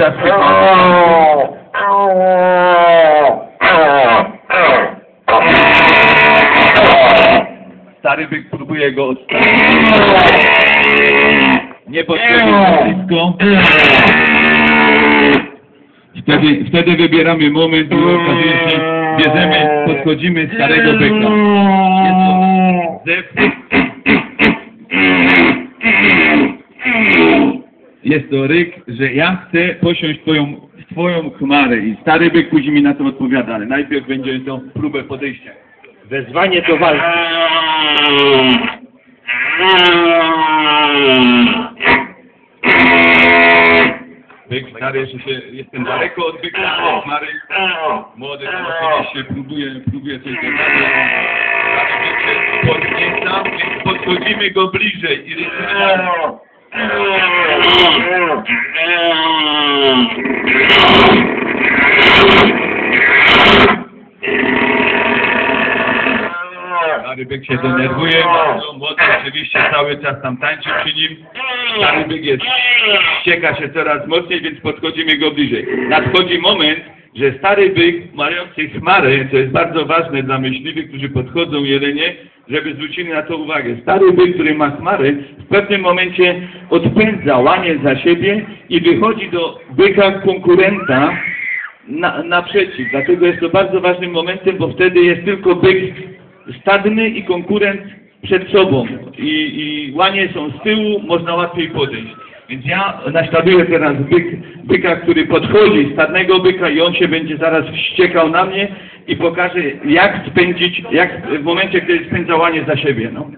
Czas Stary byk próbuje go odstawić. Nie podchodzi blisko. Wtedy, wtedy wybieramy moment i okazuje się, bierzemy, podchodzimy starego byka. Jest to zew. Jest to ryk, że ja chcę posiąść twoją, twoją chmarę i stary byk później mi na to odpowiada, ale najpierw będzie to próbę podejścia. Wezwanie do walki. Byk stary jeszcze się, jestem daleko od byka, ale chmary młody tam oczywiście próbuje, próbuje coś dogadać. Ale byk się podnieca, więc podchodzimy go bliżej i ryczymy Stary byk się denerwuje bardzo, młody oczywiście cały czas tam tańczy przy nim. Stary byk jest, ścieka się coraz mocniej, więc podchodzimy go bliżej. Nadchodzi moment, że stary byk mający chmarę, co jest bardzo ważne dla myśliwych, którzy podchodzą jelenie, żeby zwrócili na to uwagę. Stary byk, który ma chmarę, w pewnym momencie odpędza, łanie za siebie i wychodzi do byka konkurenta na, naprzeciw. Dlatego jest to bardzo ważnym momentem, bo wtedy jest tylko byk stadny i konkurent przed sobą. I, I łanie są z tyłu, można łatwiej podejść. Więc ja naśladuję teraz byk, byka, który podchodzi, stadnego byka i on się będzie zaraz wściekał na mnie i pokaże, jak spędzić, jak w momencie, kiedy spędza łanie za siebie. No.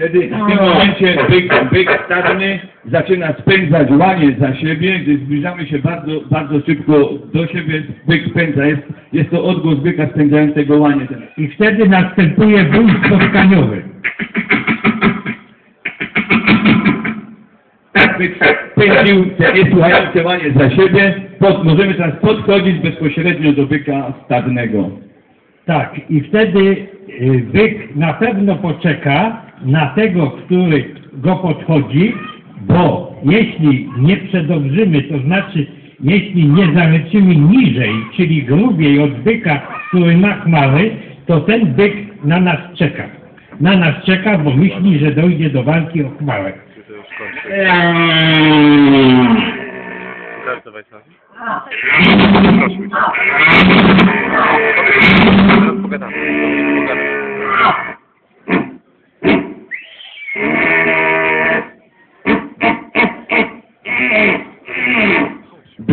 Wtedy w tym momencie byk, byk stadny zaczyna spędzać łanie za siebie, gdy zbliżamy się bardzo, bardzo szybko do siebie, byk spędza. Jest, jest to odgłos byka spędzającego łanie. I wtedy następuje bój spotkaniowy. Byk spędził te niesłuchające łanie za siebie, pod, możemy teraz podchodzić bezpośrednio do byka stadnego. Tak, i wtedy y, byk na pewno poczeka na tego, który go podchodzi, bo jeśli nie przedobrzymy, to znaczy jeśli nie zaleczymy niżej, czyli grubiej od byka, który ma to ten byk na nas czeka. Na nas czeka, bo myśli, że dojdzie do walki o chmarę. Proszę. Teraz pogadamy.